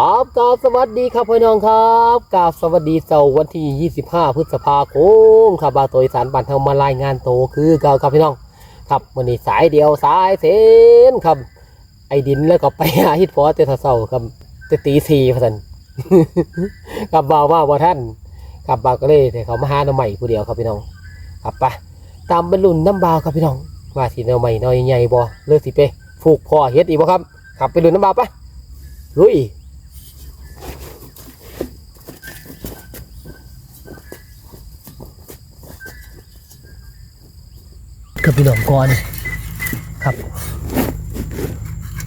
ครับกาสวัสดีครับพี่น้องครับกาสวัสดีเสาร์วันที่ 25 พฤษภาคมครับบาตัวอีสานบันเทามารายงานโตคือเก่าครับพี่น้อง ครับวันนี้สายเดียวสายเส้นครับ ไอ้ดินแล้วก็ไปหาฮิตพอเตะเสาครับเตตีสี่พันครับบ่าวว่าว่าท่านครับบ่าวก็เลยแต่เขามาหาหน้าใหม่ผู้เดียวครับพี่น้องครับไปตามบรรลุนน้ำบ่าวครับพี่น้องว่าสิหน้าใหม่น้อยใหญ่บ่เลือกสิไปผูกพ่อเฮ็ดอีกบ่ครับ ครับไปลุนน้ำบ่าวไปลุย พี่น้องก่อนครับ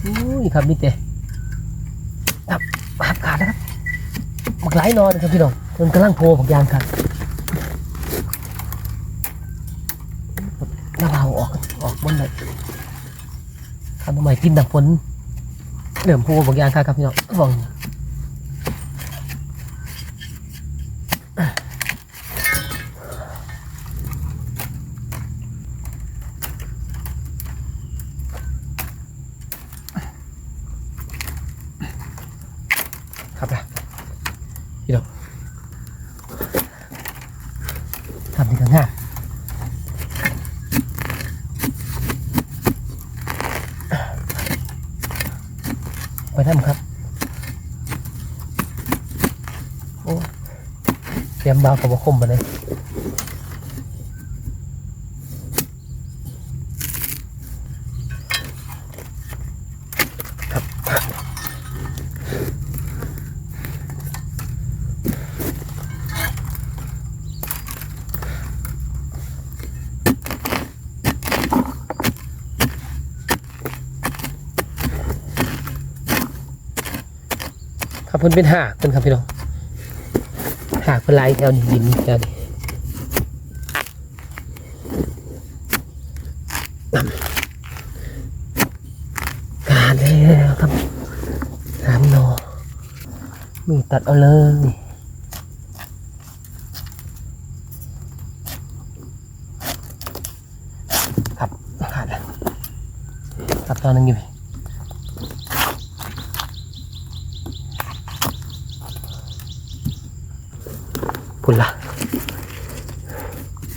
อุ้ยครับนี่เตครับหับขาดนะครับบักไหลนอนนะครับพี่น้องมันกำลังโผล่บักยางครับน้าเบาออกออกบนเลยครับทำไมกินดังฝนเหลื่อมโผล่บักยางครับครับพี่น้องระวังครับนะพี่น้อง ทำดีกันง่ายไปทำครับ โอ้เตรียมบาวกับว่าคมมาเลย ครับเพิ่นเป็นหากเพิ่นครับพี่น้องหากเพิ่นไหลแถวนี้ดินแถวนี้การแล้วครับสามนอมีตัดเอาเลยครับขาดแล้วครับตอนนึงอยู่ พุ่นละ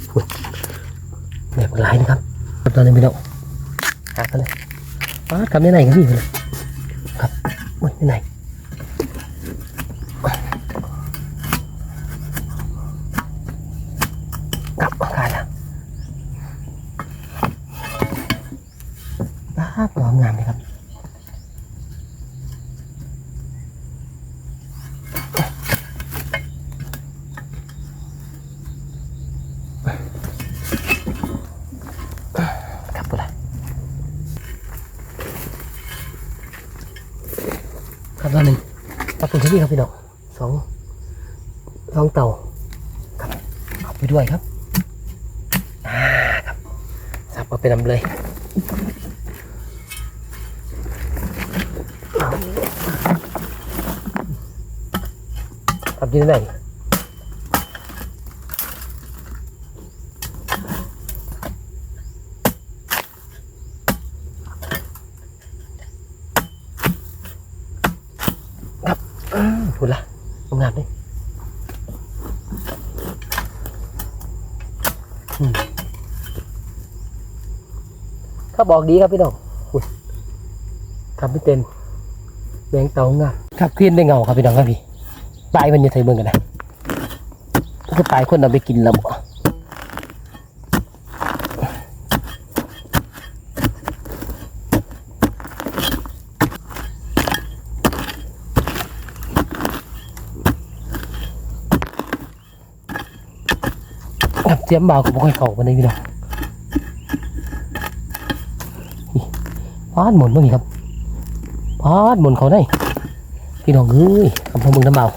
พุ่นแบบหลายนะครับ ครับตอนนี้พี่น้องหากันเลยป้าดทำได้ไหนกันพี่เลยครับโอ้ยได้ไหนครับขาดละป้าดงามงามเลยครับ ครับพุ่นละครับตอนหนึ่งตั ดีครับพี่น้องสองสองเต่าครับเอาไปด้วยครับอ่าครับสับเอาไปนำเลยครับอยืนไหน พุ่นละงามๆเลยอืมถ้าบอกดีครับพี่น้องทำไม่เต็นแบงเตางามครับขึ้นได้เงาครับพี่น้องครับพี่ปลายมันอยู่ไทยเมืองกันนะก็ปลายคนเอาไปกินแล้ว กับเสียมเบาก็บ่ค่อยเข้ากันเลยพี่น้องนี่พาดหมุนเมื่อกี้ครับพาดหมุนเขาได้พี่น้องเอ้ยคำพองมึงน้ำเบา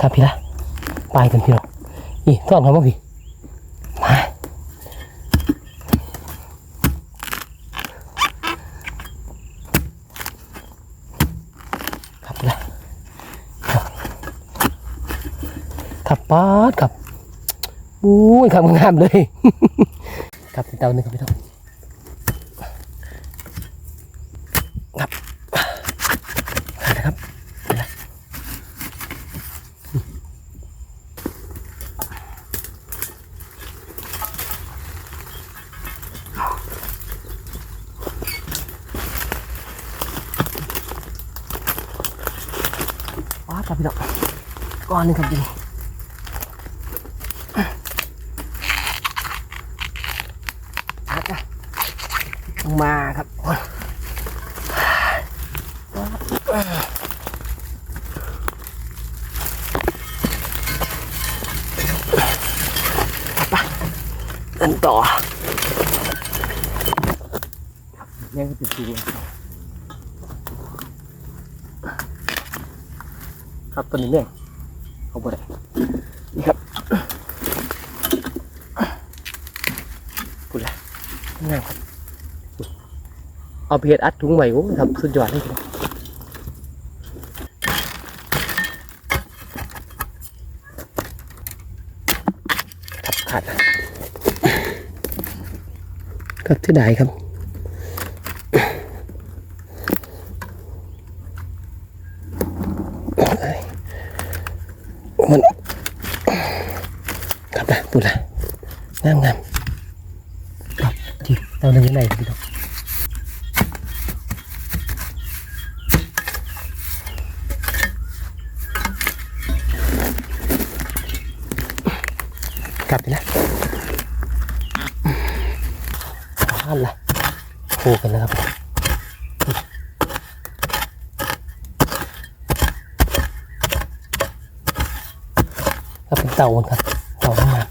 ถ้าพี่ละไปกันพี่น้องนี่ซ่อนเขาบ้างพี่ มาครับละ ขับปาดครับอุ้ยขับงามเลยครับเป็นเตาหนึ่งครับพี่น้องครับขาดนะครับไปละว้าครับพี่น้องก้อนหนึ่งครับพี่น้องอาจ้ะลงมาครับ เดินต่อยังติดตัวครับตัวนี้เนี่ยเอาไปเลยนี่ครับพูดเลยง่ายครับเอาเพจอัดถุงใหม่โอ้ยครับสุดยอดเลยครับ ครับที่ไหนครับ มันครับนะพูดละงามงามครับที่เราหนึ่งยังไงพี่น้องกลับไปนะบ้านละโค กันแล้วครับ ก็เป็นเต่าครับเต่าข้างมา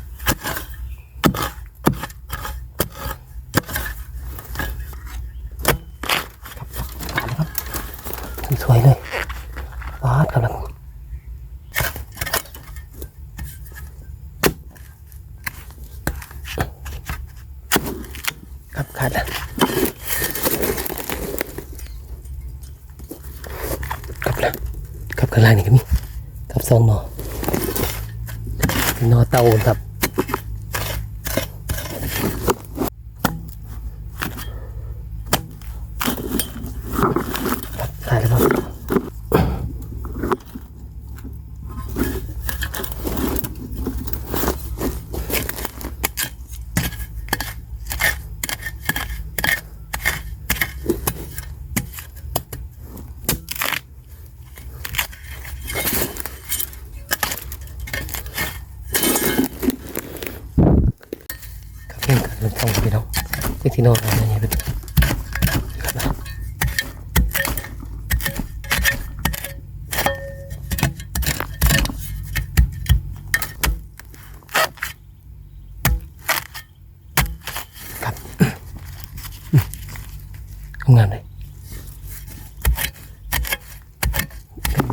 ครับผ่านสวยเลยปาดครับแล้วครับขาดแล้วครับแล้วครับ ข้างล่างนี่ก็มีครับซองหมอนอเตาครับขาดแล้วครับครับเพื่อนกันลงทองพี่น้ องเจ๊ที่นอนอะไรเนี่ยเป็นครับนะครับทำงานเลย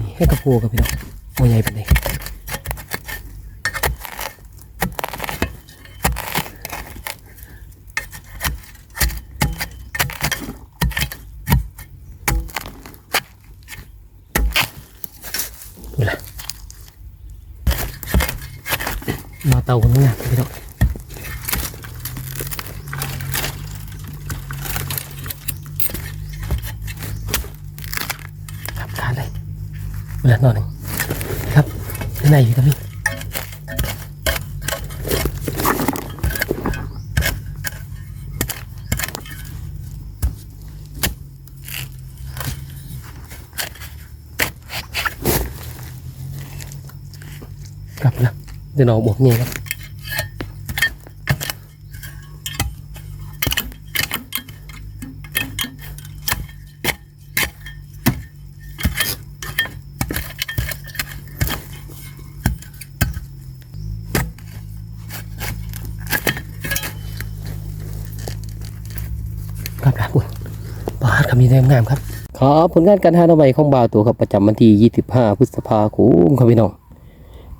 มีให้กระปูกับพี่น้องโมใหญ่เป็นไง มาเตาคนนี้นะพี่น้องครับทานเลยเวลานอนหนึ่งครับด้านในอยู่ครับพี่กลับแล้ว เดี๋ยวน้องบอกเงี้ยครับกลับแล้วคุณบาดคำนี้งามครับ ขอผลงานการหาหน่อไม้ของบ่าวตัวครับประจำวันที่ 25 พฤษภาคมครับพี่น้อง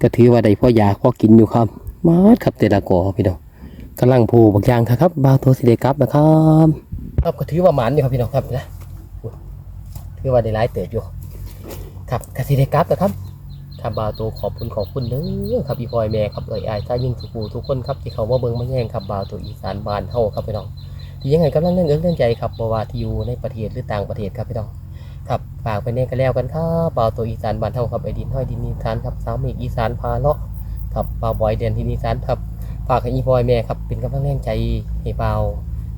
ก็ถือว่าได้พ่อยาพ่อกินอยู่ครับมาดครับแต่ละกอพี่น้องกำลังผูบางอย่างครับบาวตัวสิเดกับนะครับครับก็ถือว่าหมานอยู่ครับพี่น้องครับนะถือว่าได้หลายเติบอยู่ ครับกสิเดกับนะครับครับาวโตขอบคุณขอบคุณเด้อครับอีพอยแม่ครับเอ่ยอายถ้ายิ่งสุกูทุกคนครับที่เขามาเบิ่งมาแย่งครับบาวโตอีสานบานเฮาครับพี่น้องที่ยังไงกำลังเรื่องเอิ้งเรื่องใจครับบ่ว่าที่อยู่ในประเทศหรือต่างประเทศครับพี่น้อง ครับฝากไปเนี่ยกันแล้วกันครับบาวโตอีสานบ้านเฮาครับไอดินห้อยดินอีสานครับสาวเมฆอีสานพาเลาะครับบาวบอยเดือนที่อีสานครับฝากให้อีพอยแม่ครับเป็นกำลังแรงใจให้บาว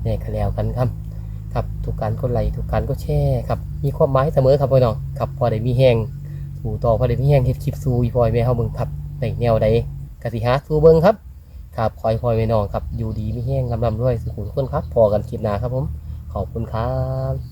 เนี่ยกันแล้วกันครับครับทุกการกดไหลทุกการก็แชร์ครับมีความหมายเสมอครับพี่น้องครับพอได้มีแห้งสู่ต่อพอได้มีแห้งเฮ็ดคลิปสู่อีพอยแม่เฮาเบิ่งครับในแนวใดกสิหาสู่เบิ่งครับครับคอยพอยแม่น้องครับอยู่ดีมีแห้งลำลำด้วยสุขุมทุกคนครับพอกันคลิปหน้าครับผมขอบคุณครับ